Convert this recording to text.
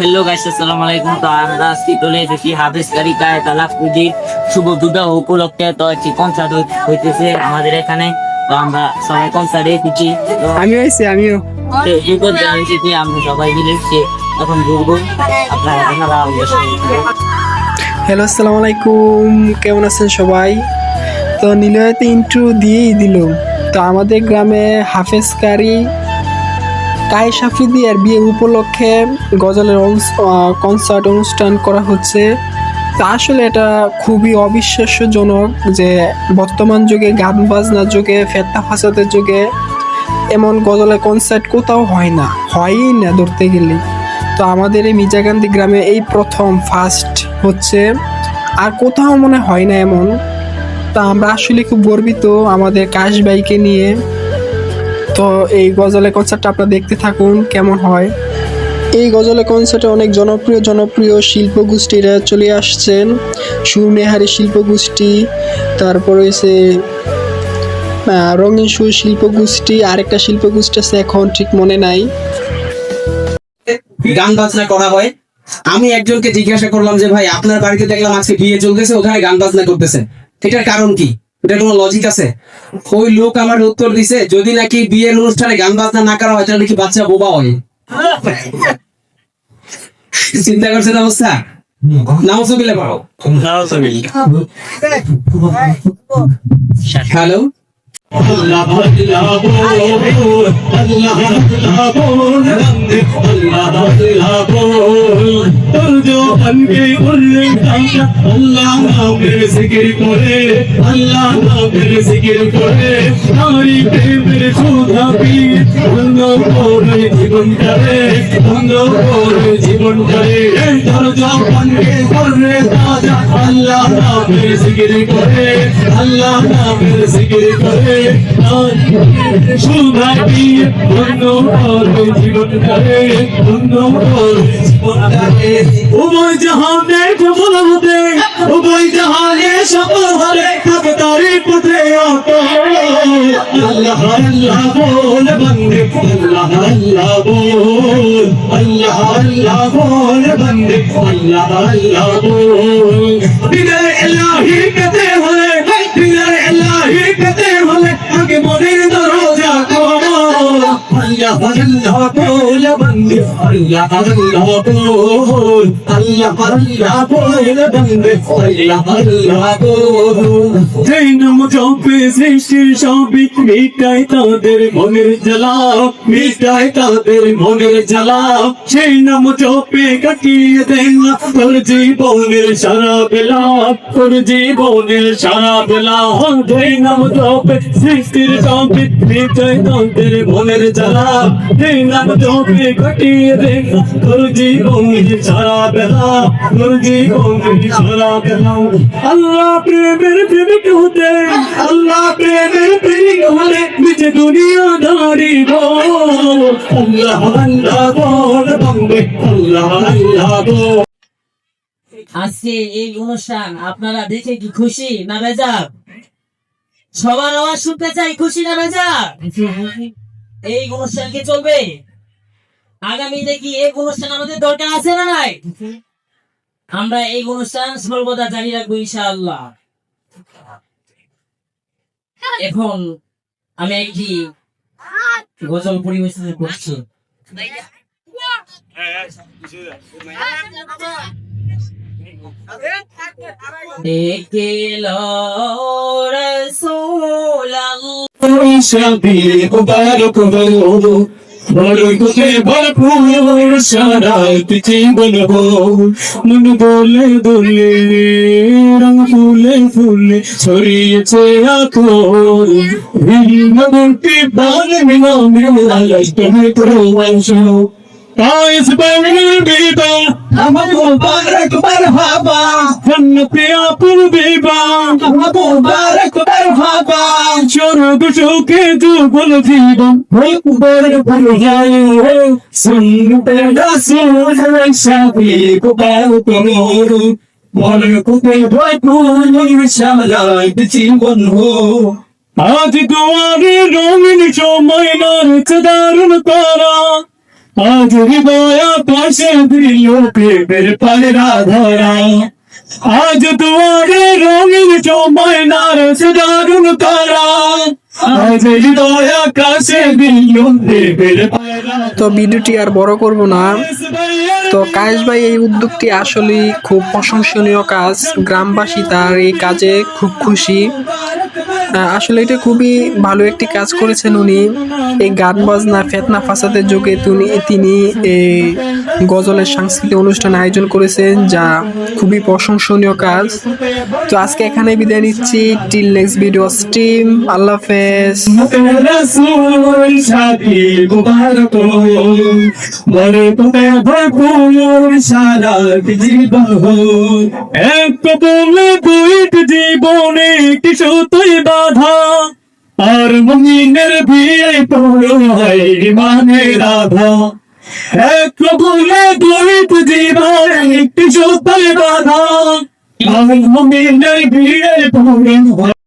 Hello guys আসসালামু আলাইকুম। তো আমরা আজকে চলে এসেছি হাফিজ কারি কায় তালাক পুজির শুভ বিবাহ উপলক্ষে। তো একটি কনসার্ট হইতেছে আমাদের এখানে। তো আমরা সবাই কনসার্টে এসেছি। আমিও আইছি আমিও। এই পর্যায়ে এসেছি আমরা সবাই মিলে সে এখন ঘুরবো। আপনারা আপনারা হ্যালো আসসালামু আলাইকুম। কেমন আছেন সবাই? তো নিলয়তে ইন্ট্রো দিয়েই দিল তো আমাদের গ্রামে হাফেজ কারি কায় সাফিদি আর বিয়ে উপলক্ষে গজলের কনসার্ট অনুষ্ঠান করা হচ্ছে। তা আসলে এটা খুবই অবিশ্বাস্যজনক যে বর্তমান যুগে, গান বাজনার যুগে ফেত্তা ফাসাদের যুগে এমন গজলের কনসার্ট কোথাও হয় না। হয়ই না ধরতে গেলে। তো আমাদের এই মির্জাকান্দি গ্রামে এই প্রথম ফার্স্ট হচ্ছে। আর কোথাও মনে হয় না এমন। তা আমরা আসলে খুব গর্বিত আমাদের কাশ বাইকে নিয়ে। তো এই গজলের কনসার্টটা আপনারা দেখতে থাকুন কেমন হয়? এই গজলের কনসার্টে অনেক জনপ্রিয় জনপ্রিয় শিল্পগোষ্ঠীরা চলে আসছেন। সুরনেহারি শিল্পগোষ্ঠী তারপর হয়েছে আহ, রঙিন সুর শিল্পগোষ্ঠী আরেকটা শিল্পগোষ্ঠী আছে এখন ঠিক মনে নাই। গান বাজনা করা হয়। আমি একজনকে জিজ্ঞাসা করলাম যে ভাই আপনার বাড়িতে দেখলাম আজকে বিয়ে চলতেছে ওখানে গান বাজনা করতেছে এটার কারণ কি? এটার কোনো লজিক আছে ওই লোক আমার উত্তর দিছে যদি নাকি বিয়ের অনুষ্ঠানে গান বাজনা না করা হয় তাহলে নাকি বাচ্চা বোবা হয় চিন্তা করছেন অবস্থা নাউজুবিল্লাহ পড়ো হ্যালো জীবন করে জবানকে করে তাজা, আল্লাহ নামের জিকির করে, আল্লাহ নামের জিকির করে সুধা দিয়ে ধন্য করে জীবন করে ধন্য করে জীবন করে উভয় জাহানে সফল হতে আল্লাহ আল্লাহ বল বন্দে আল্লাহ আল্লাহ বল আল্লাহ আল্লাহ বল বন্দে আল্লাহ আল্লাহ বল দিনের ইলাহি আল্লাহ আল্লাহ বন্দে আল্লাহ আল্লাহ বল আল্লাহ আল্লাহ বল বন্দে আল্লাহ আল্লাহ বল যেই নাম জপে সৃষ্টির সবই মিটাই তাদের মনের জ্বালা মিটাই তাদের মনের জ্বালা সেই নাম জপে কাটিয়ে দেন তোর জীবনের সারা বেলা তোর জীবনের সারা বেলা যেই নাম জপে সৃষ্টির সবই মিটাই তাদের মনের জ্বালা। সেই নাম কাটিয়ে তোর সারা বেলা তোর সারা বেলা। আল্লাহ প্রেমের প্রেমিক হতে আল্লাহ প্রেমের প্রেমিক হলে নিচে দুনিয়া দাঁড়িব। আল্লাহ আল্লাহ বল বন্দে আল্লাহ আল্লাহ বল। আজকে এই অনুষ্ঠান আপনারা দেখে কি খুশি না বেজার? সবার আওয়াজ শুনতে চাই খুশি না বেজার? এই অনুষ্ঠান কি চলবে? আগামী দেখি এই অনুষ্ঠান আমাদের দরকার আছে না নাই? আমরা এই অনুষ্ঠান সর্বদা জারি রাখব ইনশাআল্লাহ। এখন আমি একটি গজল পরিবেশন করছি। একেল রসুল শাদি মুবারক হো বরকতে ভরপুর সারাত জীবন হো মন দোলে দোলে রং ফুলে ফুলে ছড়িয়েছে আতর হিমন্তি বাল মিনামে আলাই তুমি প্রবাসো বাংলার বিদা, আমার মুবারক মারহাবা। জন্নতে আপুর বিবা আমার মুবারক চোখে যুগল জীবন। একবার ভুলে যাই সুন্নতে রাসূল শাদি কুবাউ তোমার বরকতে ভরপুর সারাত জীবন হো আজ দুয়ারে রঙিন সময় নারছে দারুণ পাশে দিল প্রেমের পায়রা ধরা আজ দুয়ারে রঙের সময় নারস দারুণ তারা। তো ভিডিওটি আর বড় করব না। তো কায়েস ভাই, এই উদ্যোগটি আসলে খুব প্রশংসনীয় কাজ। গ্রামবাসী তার এই কাজে খুব খুশি। আসলে এটা খুবই ভালো একটি কাজ করেছেন উনি। এই গান বাজনা, ফেতনা, ফাসাদের যুগে তিনি তিনি এই গজলের সাংস্কৃতিক অনুষ্ঠান আয়োজন করেছেন, যা খুবই প্রশংসনীয় কাজ। তো আজকে এখানে বিদায় নিচ্ছি। টিল নেক্সট ভিডিও স্টিম আল্লাহ জীবন আর মমিনের বিয়ে পড়ো হয় মানে রাধা। এক বলে দুইট জীবন একটি সুতোই বাধা। আমি বিয়ে পড়ো